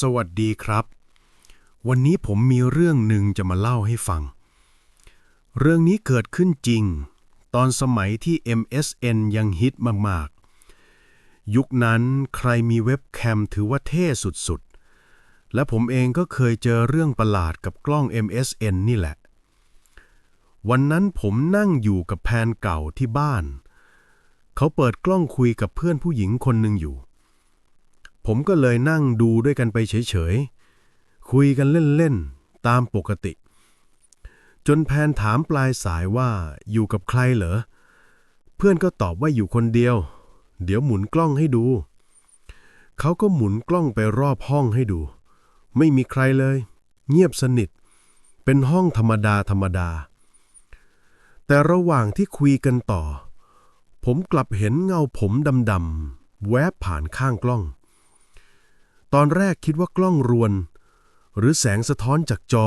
สวัสดีครับ วันนี้ผมมีเรื่องหนึ่งจะมาเล่าให้ฟัง เรื่องนี้เกิดขึ้นจริง ตอนสมัยที่ MSN ยังฮิตมากๆ ยุคนั้นใครมีเว็บแคมถือว่าเท่สุดๆ และผมเองก็เคยเจอเรื่องประหลาดกับกล้อง MSN นี่แหละ วันนั้นผมนั่งอยู่กับแพนเก่าที่บ้าน เขาเปิดกล้องคุยกับเพื่อนผู้หญิงคนหนึ่งอยู่ ผมก็เลยนั่งดูด้วยกันไปเฉยๆ คุยกันเล่นๆ ตามปกติ จนแพนถามปลายสายว่าอยู่กับใครเหรอ เพื่อนก็ตอบว่าอยู่คนเดียว เดี๋ยวหมุนกล้องให้ดู เขาก็หมุนกล้องไปรอบห้องให้ดู ไม่มีใครเลย เงียบสนิท เป็นห้องธรรมดาธรรมดา แต่ระหว่างที่คุยกันต่อ ผมกลับเห็นเงาผมดำๆแวบผ่านข้างกล้อง ตอนแรกคิดว่ากล้องรวน หรือแสงสะท้อนจากจอ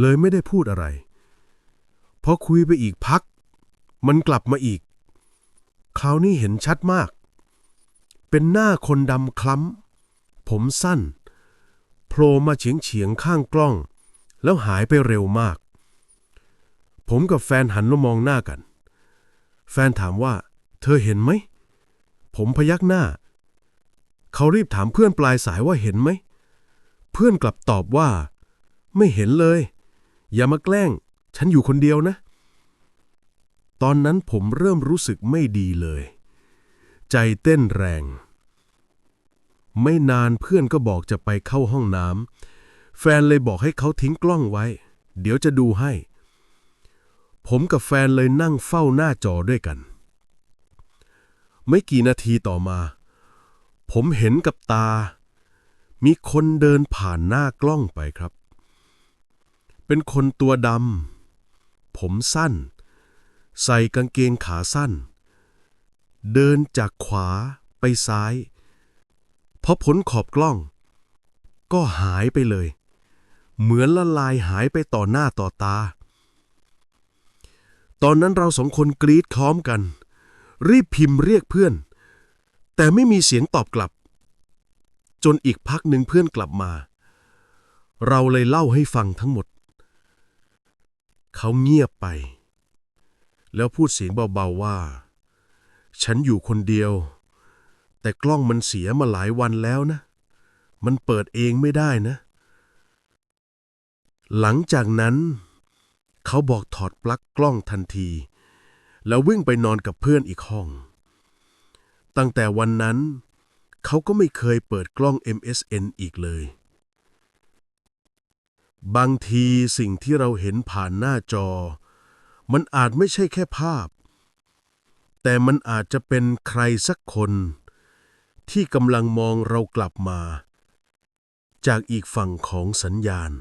เลยไม่ได้พูดอะไรพอคุยไปอีกพัก มันกลับมาอีก คราวนี้เห็นชัดมาก เป็นหน้าคนดำคล้ำ ผมสั้น โผล่มาเฉียงเฉียงๆข้างกล้อง แล้วหายไปเร็วมาก ผมกับแฟนหันมามองหน้ากัน แฟนถามว่า เธอเห็นไหม ผมพยักหน้า เขารีบถามเพื่อนปลายสายว่าเห็นไหม เพื่อนกลับตอบว่า ไม่เห็นเลย อย่ามาแกล้ง ฉันอยู่คนเดียวนะ ตอนนั้นผมเริ่มรู้สึกไม่ดีเลย ใจเต้นแรง ไม่นานเพื่อนก็บอกจะไปเข้าห้องน้ำแฟนเลยบอกให้เขาทิ้งกล้องไว้ เดี๋ยวจะดูให้ ผมกับแฟนเลยนั่งเฝ้าหน้าจอด้วยกัน ไม่กี่นาทีต่อมา ผมเห็นกับตา มีคนเดินผ่านหน้ากล้องไปครับ เป็นคนตัวดำ ผมสั้น ใส่กางเกงขาสั้น เดินจากขวาไปซ้าย พอพ้นขอบกล้อง ก็หายไปเลย เหมือนละลายหายไปต่อหน้าต่อตา ตอนนั้นเราสองคนกรีดพร้อมกัน รีบพิมพ์เรียกเพื่อน แต่ไม่มีเสียงตอบกลับ จนอีกพักหนึ่งเพื่อนกลับมา เราเลยเล่าให้ฟังทั้งหมด เขาเงียบไป แล้วพูดเสียงเบาๆว่า ฉันอยู่คนเดียว แต่กล้องมันเสียมาหลายวันแล้วนะ มันเปิดเองไม่ได้นะ หลังจากนั้น เขาบอกถอดปลั๊กกล้องทันที แล้ววิ่งไปนอนกับเพื่อนอีกห้อง ตั้งแต่วันนั้น เขาก็ไม่เคยเปิดกล้อง MSN อีกเลย บางทีสิ่งที่เราเห็นผ่านหน้าจอ มันอาจไม่ใช่แค่ภาพ แต่มันอาจจะเป็นใครสักคน ที่กำลังมองเรากลับมา จากอีกฝั่งของสัญญาณ